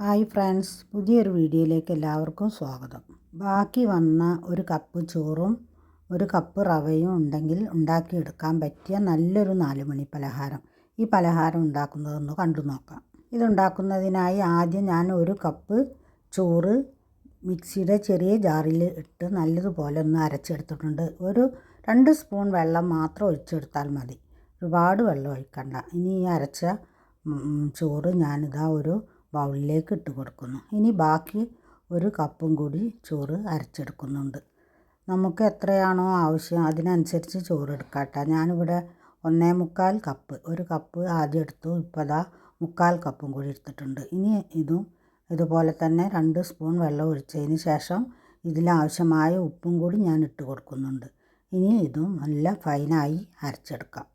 Hi friends പുതിയൊരു വീഡിയോയിലേക്ക് എല്ലാവർക്കും സ്വാഗതം. ബാക്കി വന്ന ഒരു കപ്പ് ചോറും ഒരു കപ്പ് റവയും ഉണ്ടെങ്കിൽ ഉണ്ടാക്കിയെടുക്കാൻ പറ്റിയ നല്ലൊരു നാലുമണി പലഹാരം. ഈ പലഹാരം ഉണ്ടാക്കുന്നതൊന്ന് കണ്ടു നോക്കാം. ഇതുണ്ടാക്കുന്നതിനായി ആദ്യം ഞാൻ ഒരു കപ്പ് ചോറ് മിക്സിയുടെ ചെറിയ ജാറിൽ ഇട്ട് നല്ലതുപോലെ ഒന്ന് അരച്ചെടുത്തിട്ടുണ്ട്. ഒരു രണ്ട് സ്പൂൺ വെള്ളം മാത്രം ഒഴിച്ചെടുത്താൽ മതി. ഒരുപാട് വെള്ളം ഒഴിക്കണ്ട. ഇനി ഈ അരച്ച ചോറ് ഞാനിതാ ഒരു ബൗളിലേക്ക് ഇട്ട് കൊടുക്കുന്നു. ഇനി ബാക്കി ഒരു കപ്പും കൂടി ചോറ് അരച്ചെടുക്കുന്നുണ്ട്. നമുക്ക് എത്രയാണോ ആവശ്യം അതിനനുസരിച്ച് ചോറ് എടുക്കാട്ടോ. ഞാനിവിടെ ഒന്നേ മുക്കാൽ കപ്പ് ഒരു കപ്പ് ആദ്യം എടുത്തു ഇപ്പോൾ ദാ മുക്കാൽ കപ്പും കൂടി എടുത്തിട്ടുണ്ട്. ഇനി ഇതും ഇതുപോലെ തന്നെ രണ്ട് സ്പൂൺ വെള്ളം ഒഴിച്ചതിന് ശേഷം ഇതിലാവശ്യമായ ഉപ്പും കൂടി ഞാൻ ഇട്ട് കൊടുക്കുന്നുണ്ട്. ഇനി ഇതും നല്ല ഫൈനായി അരച്ചെടുക്കാം.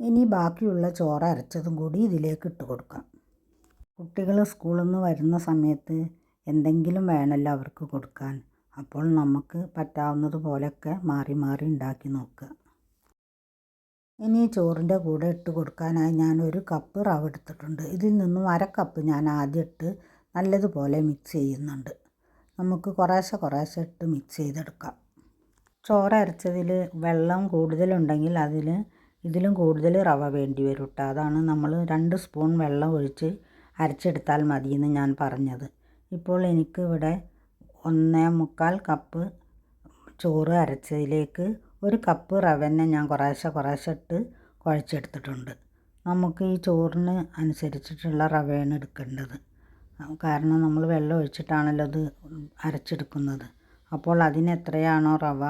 ഇനി ബാക്കിയുള്ള ചോറ് അരച്ചതും കൂടി ഇതിലേക്ക് ഇട്ട് കൊടുക്കാം. കുട്ടികൾ സ്കൂളിൽ നിന്ന് വരുന്ന സമയത്ത് എന്തെങ്കിലും വേണമല്ലോ അവർക്ക് കൊടുക്കാൻ. അപ്പോൾ നമുക്ക് പറ്റാവുന്നത് പോലെയൊക്കെ മാറി മാറി ഉണ്ടാക്കി നോക്കുക. ഇനി ചോറിന്റെ കൂടെ ഇട്ട് കൊടുക്കാനായി ഞാൻ ഒരു കപ്പ് റവ് എടുത്തിട്ടുണ്ട്. ഇതിൽ നിന്നും അര കപ്പ് ഞാൻ ആദ്യം ഇട്ട് നല്ലതുപോലെ മിക്സ് ചെയ്യുന്നുണ്ട്. നമുക്ക് കുറേശ്ശെ കുറേശ്ശെ ഇട്ട് മിക്സ് ചെയ്തെടുക്കാം. ചോറ് അരച്ചതിൽ വെള്ളം കൂടുതലുണ്ടെങ്കിൽ അതിൽ ഇതിലും കൂടുതൽ റവ വേണ്ടി വരും കേട്ടോ അതാണ് നമ്മൾ രണ്ട് സ്പൂൺ വെള്ളം ഒഴിച്ച് അരച്ചെടുത്താൽ മതിയെന്ന് ഞാൻ പറഞ്ഞത്. ഇപ്പോൾ എനിക്ക് ഇവിടെ ഒന്നേ മുക്കാൽ കപ്പ് ചോറ് അരച്ചതിലേക്ക് ഒരു കപ്പ് റവന്നെ ഞാൻ കുറേശ്ശെ കുറേശ്ശെ ഇട്ട് കുഴച്ചെടുത്തിട്ടുണ്ട്. നമുക്ക് ഈ ചോറിന് അനുസരിച്ചിട്ടുള്ള റവയാണ് എടുക്കേണ്ടത്. കാരണം നമ്മൾ വെള്ളം ഒഴിച്ചിട്ടാണല്ലോ അത് അരച്ചെടുക്കുന്നത്. അപ്പോൾ അതിന് എത്രയാണോ റവ?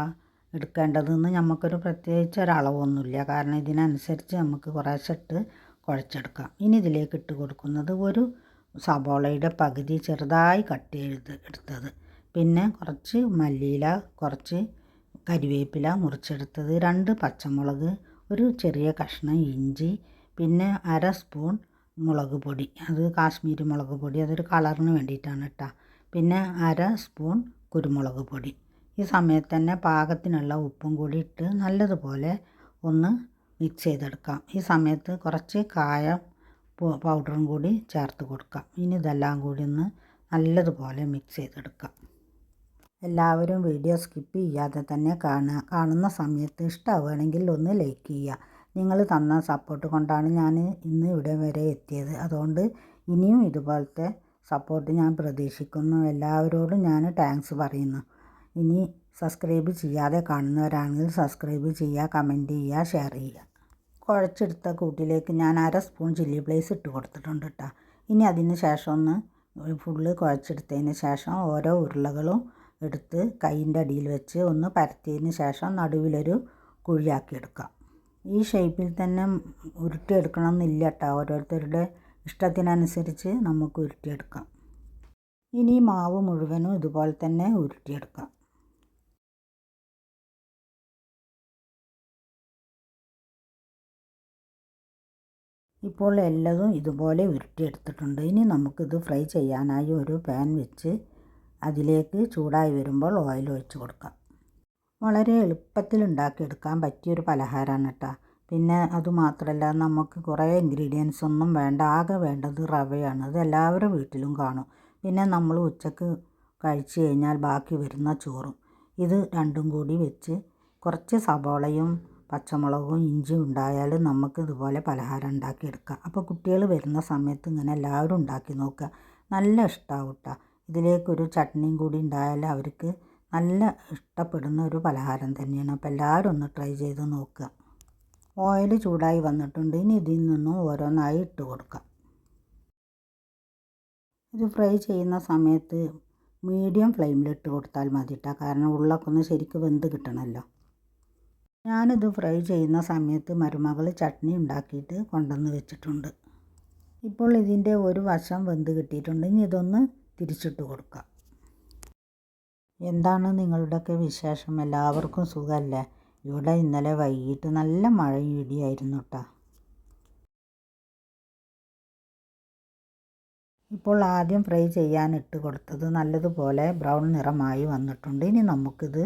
എടുക്കേണ്ടതെന്ന് നമുക്കൊരു പ്രത്യേകിച്ച് ഒരളവൊന്നുമില്ല കാരണം ഇതിനനുസരിച്ച് നമുക്ക് കുറേശ്ശെ ഇട്ട് കുഴച്ചെടുക്കാം. ഇനി ഇതിലേക്ക് ഇട്ട് കൊടുക്കുന്നത് ഒരു സബോളയുടെ പകുതി ചെറുതായി കട്ട് ചെയ്ത് എടുത്തത്. പിന്നെ കുറച്ച് മല്ലിയില കുറച്ച് കരിവേപ്പില മുറിച്ചെടുത്തത് രണ്ട് പച്ചമുളക് ഒരു ചെറിയ കഷ്ണം ഇഞ്ചി പിന്നെ അര സ്പൂൺ മുളക് പൊടി. അത് കാശ്മീരി മുളക് പൊടി അതൊരു കളറിന് വേണ്ടിയിട്ടാണ് കേട്ടോ പിന്നെ അര സ്പൂൺ കുരുമുളക് പൊടി. ഈ സമയത്ത് തന്നെ പാകത്തിനുള്ള ഉപ്പും കൂടി ഇട്ട് നല്ലതുപോലെ ഒന്ന് മിക്സ് ചെയ്തെടുക്കാം. ഈ സമയത്ത് കുറച്ച് കായം പൗഡറും കൂടി ചേർത്ത് കൊടുക്കാം. ഇനി ഇതെല്ലാം കൂടി ഒന്ന് നല്ലതുപോലെ മിക്സ് ചെയ്തെടുക്കാം. എല്ലാവരും വീഡിയോ സ്കിപ്പ് ചെയ്യാതെ തന്നെ കാണുക കാണുന്ന സമയത്ത് ഇഷ്ടമാവുകയാണെങ്കിൽ ഒന്ന് ലൈക്ക് ചെയ്യുക. നിങ്ങൾ തന്ന സപ്പോർട്ട് കൊണ്ടാണ് ഞാൻ ഇന്ന് ഇവിടെ വരെ എത്തിയത്. അതുകൊണ്ട് ഇനിയും ഇതുപോലത്തെ സപ്പോർട്ട് ഞാൻ പ്രതീക്ഷിക്കുന്നു. എല്ലാവരോടും ഞാൻ താങ്ക്സ് പറയുന്നു. ഇനി സബ്സ്ക്രൈബ് ചെയ്യാതെ കാണുന്നവരാണെങ്കിൽ സബ്സ്ക്രൈബ് ചെയ്യുക കമന്റ് ചെയ്യുക ഷെയർ ചെയ്യുക. കുഴച്ചെടുത്ത കൂട്ടിലേക്ക് ഞാൻ അര സ്പൂൺ ചില്ലി പ്ലേസ് ഇട്ട് കൊടുത്തിട്ടുണ്ട് കേട്ടോ ഇനി അതിന് ശേഷം ഒന്ന് ഫുള്ള് കുഴച്ചെടുത്തതിന് ശേഷം ഓരോ ഉരുളകളും എടുത്ത് കൈയിന്റെ അടിയിൽ വെച്ച് ഒന്ന് പരത്തിയതിന് ശേഷം നടുവിലൊരു കുഴിയാക്കി എടുക്കാം ഈ ഷേപ്പിൽ തന്നെ ഉരുട്ടിയെടുക്കണം എന്നില്ല കേട്ടോ ഓരോരുത്തരുടെ ഇഷ്ടത്തിനനുസരിച്ച് നമുക്ക് ഉരുട്ടിയെടുക്കാം. ഇനി മാവ് മുഴുവനും ഇതുപോലെ തന്നെ ഉരുട്ടിയെടുക്കാം. ഇപ്പോൾ എല്ലതും ഇതുപോലെ ഉരുട്ടിയെടുത്തിട്ടുണ്ട്. ഇനി നമുക്കിത് ഫ്രൈ ചെയ്യാനായി ഒരു പാൻ വെച്ച് അതിലേക്ക് ചൂടായി വരുമ്പോൾ ഓയിൽ ഒഴിച്ച് കൊടുക്കാം. വളരെ എളുപ്പത്തിൽ ഉണ്ടാക്കിയെടുക്കാൻ പറ്റിയൊരു പലഹാരമാണ് കേട്ടോ. പിന്നെ അതുമാത്രമല്ല നമുക്ക് കുറേ ഇൻഗ്രീഡിയൻസ് ഒന്നും വേണ്ട ആകെ വേണ്ടത് റവയാണ്. അത് എല്ലാവരുടെ വീട്ടിലും കാണും. പിന്നെ നമ്മൾ ഉച്ചയ്ക്ക് കഴിച്ച് കഴിഞ്ഞാൽ ബാക്കി വരുന്ന ചോറും. ഇത് രണ്ടും കൂടി വെച്ച് കുറച്ച് സബോളയും പച്ചമുളകും ഇഞ്ചിയും ഉണ്ടായാൽ നമുക്ക് ഇതുപോലെ പലഹാരം ഉണ്ടാക്കിയെടുക്കാം. അപ്പോൾ കുട്ടികൾ വരുന്ന സമയത്ത് ഇങ്ങനെ എല്ലാവരും ഉണ്ടാക്കി നോക്കുക. നല്ല ഇഷ്ടമാവും കേട്ടോ. ഇതിലേക്കൊരു ചട്നിയും കൂടി ഉണ്ടായാൽ അവർക്ക് നല്ല ഇഷ്ടപ്പെടുന്ന ഒരു പലഹാരം തന്നെയാണ്. അപ്പോൾ എല്ലാവരും ഒന്ന് ട്രൈ ചെയ്ത് നോക്കുക. ഓയിൽ ചൂടായി വന്നിട്ടുണ്ട്. ഇനി ഇതിൽ നിന്നും ഓരോന്നായി ഇട്ട് കൊടുക്കാം. ഇത് ഫ്രൈ ചെയ്യുന്ന സമയത്ത് മീഡിയം ഫ്ലെയിമിൽ ഇട്ട് കൊടുത്താൽ മതി കേട്ടോ. കാരണം ഉള്ളൊക്കെ ഒന്ന് ശരിക്കും വെന്ത് കിട്ടണമല്ലോ. ഞാനിത് ഫ്രൈ ചെയ്യുന്ന സമയത്ത് മരുമകൾ ചട്നി ഉണ്ടാക്കിയിട്ട് കൊണ്ടുവന്ന് വെച്ചിട്ടുണ്ട്. ഇപ്പോൾ ഇതിന്റെ ഒരു വശം വെന്ത് കിട്ടിയിട്ടുണ്ട്. ഇനി ഇതൊന്ന് തിരിച്ചിട്ട് കൊടുക്കാം. എന്താണ് നിങ്ങളുടെയൊക്കെ വിശേഷം? എല്ലാവർക്കും സുഖമല്ലേ? ഇവിടെ ഇന്നലെ വൈകിട്ട് നല്ല മഴയും ഇടിയായിരുന്നു കേട്ടോ. ഇപ്പോൾ ആദ്യം ഫ്രൈ ചെയ്യാനിട്ട് കൊടുത്തത് നല്ലതുപോലെ ബ്രൗൺ നിറമായി വന്നിട്ടുണ്ട്. ഇനി നമുക്കിത്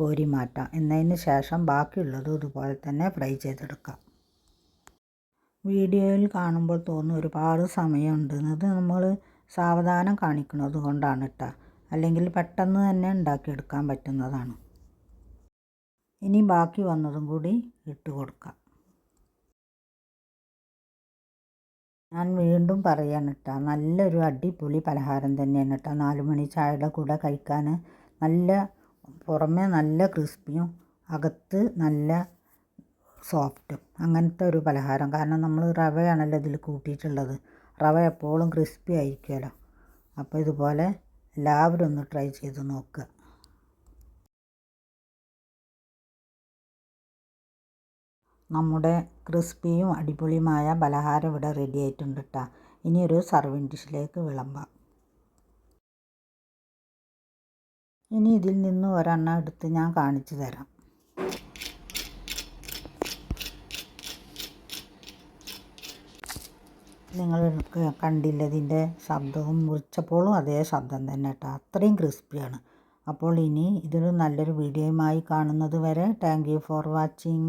കോരി മാറ്റാം എന്നതിന് ശേഷം ബാക്കിയുള്ളത് ഇതുപോലെ തന്നെ ഫ്രൈ ചെയ്തെടുക്കാം. വീഡിയോയിൽ കാണുമ്പോൾ തോന്നും ഒരുപാട് സമയമുണ്ട്. ഇത് നമ്മൾ സാവധാനം കാണിക്കുന്നത് കൊണ്ടാണ് കേട്ടോ അല്ലെങ്കിൽ പെട്ടെന്ന് തന്നെ ഉണ്ടാക്കിയെടുക്കാൻ പറ്റുന്നതാണ്. ഇനി ബാക്കി വന്നതും കൂടി ഇട്ട് കൊടുക്കാം. ഞാൻ വീണ്ടും പറയാണ് കേട്ടോ നല്ലൊരു അടിപൊളി പലഹാരം തന്നെയാണ് കേട്ടോ നാലുമണി ചായയുടെ കൂടെ കഴിക്കാൻ നല്ല പുറമേ നല്ല ക്രിസ്പിയും അകത്ത് നല്ല സോഫ്റ്റും അങ്ങനത്തെ ഒരു പലഹാരം. കാരണം നമ്മൾ റവയാണല്ലോ ഇതിൽ കൂട്ടിയിട്ടുള്ളത്. റവ എപ്പോഴും ക്രിസ്പി ആയിരിക്കുമല്ലോ. അപ്പോൾ ഇതുപോലെ എല്ലാവരും ഒന്ന് ട്രൈ ചെയ്ത് നോക്കുക. നമ്മുടെ ക്രിസ്പിയും അടിപൊളിയുമായ പലഹാരം ഇവിടെ റെഡി ആയിട്ടുണ്ട് കേട്ടോ ഇനി ഒരു സർവിങ് ഡിഷിലേക്ക് വിളമ്പാം. ഇനി ഇതിൽ നിന്ന് ഒരെണ്ണം എടുത്ത് ഞാൻ കാണിച്ചു തരാം. നിങ്ങൾ കണ്ടില്ല ഇതിന്റെ ശബ്ദവും മുറിച്ചപ്പോഴും അതേ ശബ്ദം തന്നെ കേട്ടോ. അത്രയും ക്രിസ്പിയാണ്. അപ്പോൾ ഇനി ഇതൊരു നല്ലൊരു വീഡിയോയുമായി കാണുന്നത് വരെ താങ്ക് യു ഫോർ വാച്ചിങ്